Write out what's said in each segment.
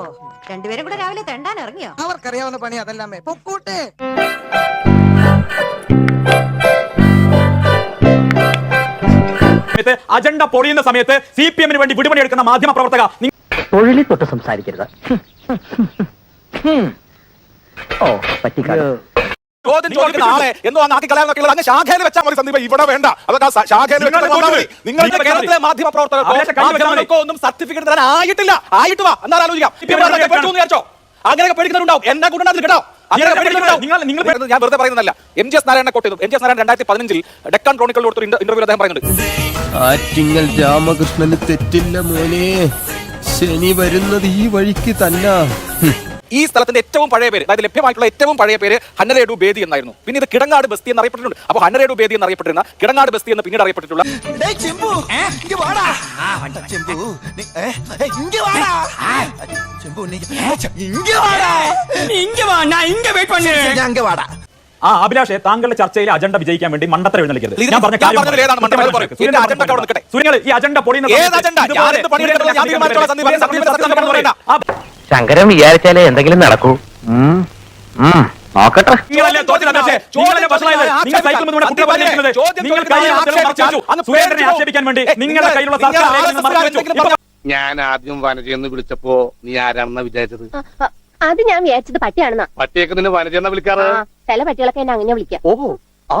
ഓ രണ്ടുപേരും കൂടെ രാവിലെ തെണ്ടാൻ ഇറങ്ങിയോ? അവർക്കറിയാവുന്ന പണി അതല്ലാമേ പൊക്കൂട്ടെ. സമയത്ത് അജണ്ട പൊളിയുന്ന സമയത്ത് സി പി എമ്മിന് വേണ്ടി വിടുപണി എടുക്കുന്ന മാധ്യമ പ്രവർത്തക തൊഴിലിൽ തൊട്ട് സംസാരിക്കരുത്. ഓ പറ്റിക്കാട് ചോദ്യം ചോദിക്കുന്ന ആളെ എന്തോ അങ്ങ് ആക്കി കളയാന്നൊക്കെ ഉള്ളത് അങ്ങ് ശാഖയിൽ വെച്ചാൽ മതി സന്ദീപ്. ഇവിടെ വേണ്ട. അതൊക്കെ ശാഖയിൽ നിങ്ങളുടെ കേരളത്തിലെ മാധ്യമ പ്രവർത്തകർക്കോ ഒന്നും സർട്ടിഫിക്കറ്റ് തരാൻ ആയിട്ടില്ല. ആയിട്ട് വാ. എന്നാൽ ആലോചിക്കാം. വിചാരിച്ചോ? അങ്ങനെയൊക്കെ പേടിക്കുന്നുണ്ടാവും എന്നെ കൂടെ കേട്ടോ അങ്ങനെ നിങ്ങൾ- നിങ്ങൾ- നിങ്ങൾ- ഞാൻ വെറുതെ പറയുന്നതല്ല. എം ജി എസ് നാരായണനെ കോട്ട് ചെയ്തു എം ജി എസ് നാരായണൻ രണ്ടായിരത്തി പതിനഞ്ചിൽ ഡെക്കാൻ ക്രോണിക്കലിൽ കൊടുത്തൊരു ഇന്റർവ്യൂ അദ്ദേഹം പറയുന്നുണ്ട്. ആറ്റിങ്ങൽ രാമകൃഷ്ണന് തെറ്റില്ല മോനെ. ശനി വരുന്നത് ഈ വഴിക്ക് തന്നെ. ഈ സ്ഥലത്തിന്റെ ഏറ്റവും പഴയ പേര് അതായത് ലഭ്യമായിട്ടുള്ള ഏറ്റവും പഴയ പേര് ഹന്നരേഡു ബേദി എന്നായിരുന്നു. പിന്നെ ഇത് കിടങ്ങാട് ബസ്തി എന്ന് അറിയപ്പെട്ടിട്ടുണ്ട് അപ്പോൾ ഹന്നരേഡു ബേദി എന്ന് അറിയപ്പെട്ടിരുന്ന കിടങ്ങാട് ബസ്തി എന്ന് പിന്നീട് അറിയപ്പെട്ടിട്ടുള്ള ചെമ്പു ഇങ്ങ് വാടാ. ചെമ്പു നീ- ഏ, ഏ, ഇങ്ങ് വാടാ. ചെമ്പു നീ ഇങ്ങ് വാടാ. ഞാൻ ഇങ്ങ് വാടാ. ആ അഭിലാഷെ താങ്കളുടെ ചർച്ചയിലെ അജണ്ട വിജയിക്കാൻ വേണ്ടി മണ്ടത്തര എഴുന്നള്ളിക്കരുത്. ഞാൻ പറഞ്ഞ കാര്യം ഈ അജണ്ട പൊളിയുന്ന ശങ്കരൻ വിചാരിച്ചാലേ എന്തെങ്കിലും നടക്കൂ നോക്കട്ടെ ഞാൻ ആദ്യം വനജയെന്ന് വിളിച്ചപ്പോ നീ ആരാണെന്നാ വിചാരിച്ചത് അത് ഞാൻ വിചാരിച്ചത് പട്ടിയാണെന്നാ പട്ടിയൊക്കെ നിന്നെ വനജയെന്നാ വിളിക്കാറ് ചില പട്ടികളൊക്കെ എന്നെ അങ്ങനെ വിളിക്കാം ഓ ആ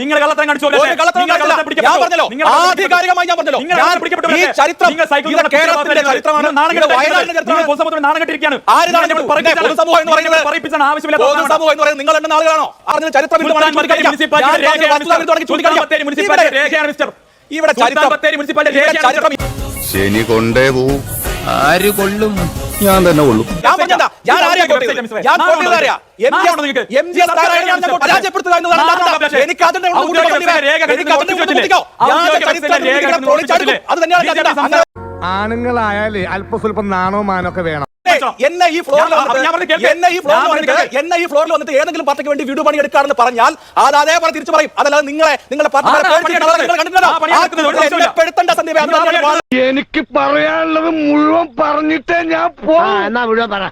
നിങ്ങൾ കള്ളത്തരം കാണിച്ചു. ഞാൻ പറഞ്ഞല്ലോ. ആധികാരികമായി ഞാൻ പറഞ്ഞല്ലോ. നിങ്ങൾ ഞാൻ ഈ ചരിത്രം കേരളത്തിന്റെ ചരിത്രമാണ്. നിങ്ങൾ അറിഞ്ഞ. ഇവിടെ ചരിത്രം ശനി കൊണ്ടേ പോവും. ആര് കൊള്ളും ഞാൻ തന്നെ ഉള്ളൂ ആണുങ്ങളായാലേ അല്പസ്വല്പം നാണോ മാനോ ഒക്കെ വേണം. എന്നെ ഈ ഫ്ലോറിൽ. എന്നെ ഈ ഫ്ലോറിൽ വന്നിട്ട്. എന്നെ ഈ ഫ്ലോറിൽ വന്നിട്ട് ഏതെങ്കിലും പാർട്ടിക്ക് വേണ്ടി വീട് പണി എടുക്കാണെന്ന് പറഞ്ഞാൽ അത് അതേപോലെ തിരിച്ചു പറയും. അതല്ലാതെ നിങ്ങളെ നിങ്ങളുടെ പാർട്ടി എനിക്ക് പറയാനുള്ളത് മുഴുവൻ പറഞ്ഞിട്ടേ ഞാൻ പോ എന്നാ മുഴുവൻ പറ.